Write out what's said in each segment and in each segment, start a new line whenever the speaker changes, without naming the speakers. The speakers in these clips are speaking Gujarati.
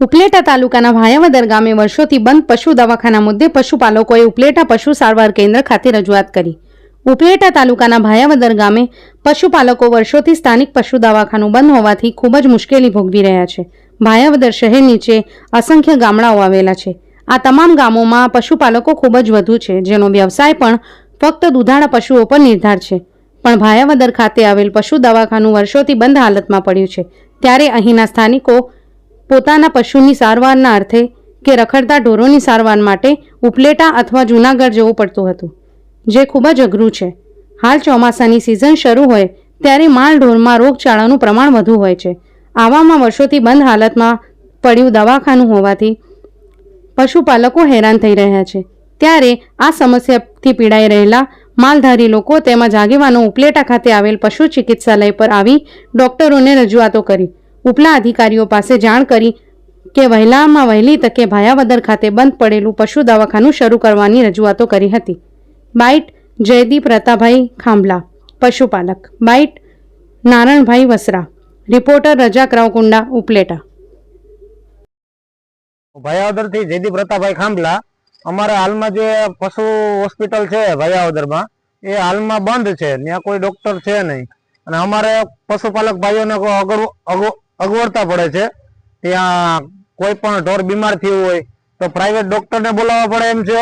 ઉપલેટા તાલુકાના ભાયાવદર ગામે વર્ષોથી બંધ પશુ દવાખાના મુદ્દે પશુપાલકોએ ઉપલેટા પશુ સારવાર કેન્દ્ર ખાતે રજૂઆત કરી. ઉપલેટા તાલુકાના ભાયાવદર ગામે પશુપાલકો વર્ષોથી સ્થાનિક પશુ દવાખાનું બંધ હોવાથી ખૂબ જ મુશ્કેલી ભોગવી રહ્યા છે. ભાયાવદર શહેર નીચે અસંખ્ય ગામડાઓ આવેલા છે. આ તમામ ગામોમાં પશુપાલકો ખૂબ જ વધુ છે, જેનો વ્યવસાય પણ ફક્ત દુધાળા પશુઓ પર નિર્ધાર છે. પણ ભાયાવદર ખાતે આવેલ પશુ દવાખાનું વર્ષોથી બંધ હાલતમાં પડ્યું છે. ત્યારે અહીંના સ્થાનિકો પોતાના પશુની સારવારના અર્થે કે રખડતા ઢોરોની સારવાર માટે ઉપલેટા અથવા જૂનાગઢ જવું પડતું હતું, જે ખૂબ જ અઘરું છે. હાલ ચોમાસાની સિઝન શરૂ હોય ત્યારે માલ ઢોરમાં રોગચાળાનું પ્રમાણ વધુ હોય છે. આવામાં વર્ષોથી બંધ હાલતમાં પડ્યું દવાખાનું હોવાથી પશુપાલકો હેરાન થઈ રહ્યા છે. ત્યારે આ સમસ્યાથી પીડાઈ રહેલા માલધારી લોકો તેમજ આગેવાનો ઉપલેટા ખાતે આવેલ પશુ ચિકિત્સાલય પર આવી ડોક્ટરોને રજૂઆતો કરી. ઉપલા અધિકારીઓ પાસે જાણ કરી કે વહેલામાં વહેલી તકે ભાયાવદર ખાતે બંધ પડેલું પશુ દવાખાનું શરૂ કરવાની રજૂઆતો કરી હતી. બાઇટ જયદીપ રતાભાઈ ખાંભલા, પશુપાલક. બાઇટ નારણભાઈ વસરા. રિપોર્ટર રજાક રાવકુંડા, ઉપલેટા.
ભાયાવદરથી જયદીપ પ્રતાપભાઈ ખાંભલા. અમારા હાલમાં જે પશુ હોસ્પિટલ છે ભાયાવદરમાં, એ હાલમાં બંધ છે. ત્યાં કોઈ ડોક્ટર છે નહીં. અને અમારે પશુપાલક ભાઈઓને અગવ- અગવડતા પડે છે. ત્યાં કોઈ પણ ઢોર બીમાર થયું હોય તો પ્રાઇવેટ ડોક્ટરને બોલાવવા પડે એમ છે.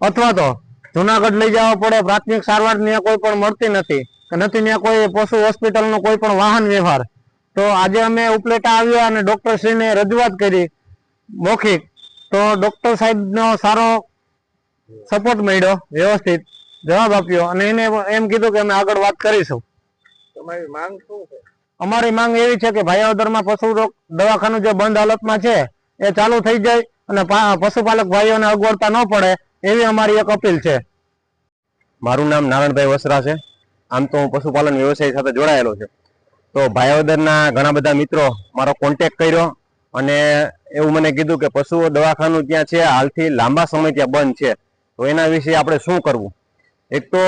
અથવા તો જુનાગઢ લઈ જવા પડે. પ્રાથમિક સારવાર ત્યાં કોઈ પણ મળતી નથી. નથી ત્યાં કોઈ પશુ હોસ્પિટલનો કોઈ પણ વાહન વ્યવહાર. તો આજે અમે ઉપલેટા આવ્યા અને ડૉક્ટરશ્રીને રજૂઆત કરી. મૌખિક. તો ડોક્ટર સાહેબનો સારો સપોર્ટ મળ્યો, વ્યવસ્થિત. જવાબ આપ્યો અને એને એમ કીધું કે અમે આગળ વાત કરીશું.
તમારી માંગ શું છે?
અમારી માંગ એવી છે કે ભાયાવદરમાં પશુ રોગ દવાખાનું જે બંધ હાલતમાં છે, એ ચાલુ થઈ જાય અને પશુપાલક ભાઈઓને અગવડતા ન પડે, એવી અમારી એક અપીલ છે.
મારું નામ નારાયણભાઈ વસરા છે. આમ તો હું પશુપાલન વ્યવસાય સાથે જોડાયેલો છે. તો ભાયાવદરના ઘણા બધા મિત્રો મારો કોન્ટેક કર્યો અને એવું મને કીધું કે પશુઓ દવાખાનું ત્યાં છે, હાલથી લાંબા સમય ત્યાં બંધ છે. તો એના વિશે આપણે શું કરવું? એક તો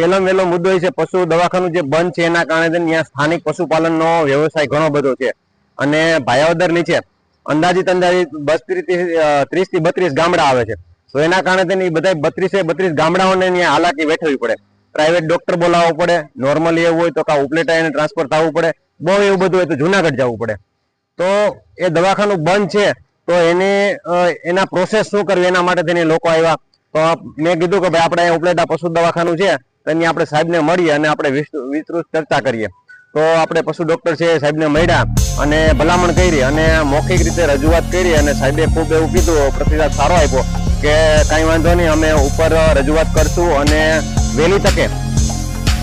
પહેલો વહેલો મુદ્દો છે, પશુ દવાખાનું જે બંધ છે, એના કારણે ત્યાં સ્થાનિક પશુપાલનનો વ્યવસાય ઘણો બધો છે. અને ભાયાવદર નીચે અંદાજિત અંદાજિત બત્રીસ ત્રીસથી બત્રીસ ગામડા આવે છે. તો એના કારણે તેની બધા બત્રીસે બત્રીસ ગામડાઓને ત્યાં હાલાકી વેઠવી પડે. પ્રાઇવેટ ડોક્ટર બોલાવવો પડે. નોર્મલી એવું હોય તો કા ઉપલેટા એને ટ્રાન્સફર થવું પડે. બહુ એવું બધું હોય તો જુનાગઢ જવું પડે. તો એ દવાખાનું બંધ છે, તો એને એના પ્રોસેસ શું કરવી? એના માટે તેને લોકો આવ્યા. તો મેં કીધું કે ભાઈ, આપણે ઉપલેટા પશુ દવાખાનું છે. તો એની આપણે સાહેબને મળીએ અને આપણે વિસ્તૃ- વિસ્તૃત ચર્ચા કરીએ. તો આપણે પશુ ડૉક્ટર છે સાહેબને મળ્યા અને ભલામણ કરી અને મૌખિક રીતે રજૂઆત કરી અને સાહેબે ખૂબ એવું કીધું પ્રતિસાદ સારો આપ્યો કે કાંઈ વાંધો નહીં, અમે ઉપર રજૂઆત કરશું અને વહેલી તકે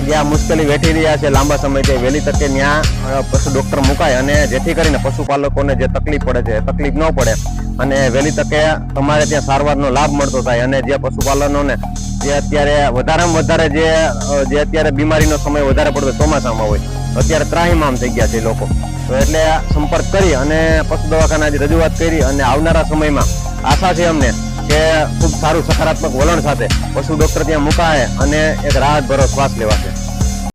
જ્યાં મુશ્કેલી વેઠી રહ્યા છે લાંબા સમયથી, વહેલી તકે ત્યાં પશુ ડોક્ટર મુકાય અને જેથી કરીને પશુપાલકોને જે તકલીફ પડે છે તકલીફ ન પડે. અને વહેલી તકે તમારે ત્યાં સારવારનો લાભ મળતો થાય અને જે પશુપાલનોને જે અત્યારે વધારેમાં વધારે જે જે અત્યારે બીમારીનો સમય વધારે પડતો ચોમાસામાં હોય, અત્યારે ત્રાહીમામ થઈ ગયા છે લોકો. તો એટલે સંપર્ક કરી અને પશુ દવાખાના આજે રજૂઆત કરી અને આવનારા સમયમાં આશા છે અમને કે ખૂબ સારું સકારાત્મક વલણ સાથે પશુ ડોક્ટર ત્યાં મુકાય અને એક રાહત ભરો શ્વાસ લેવાશે.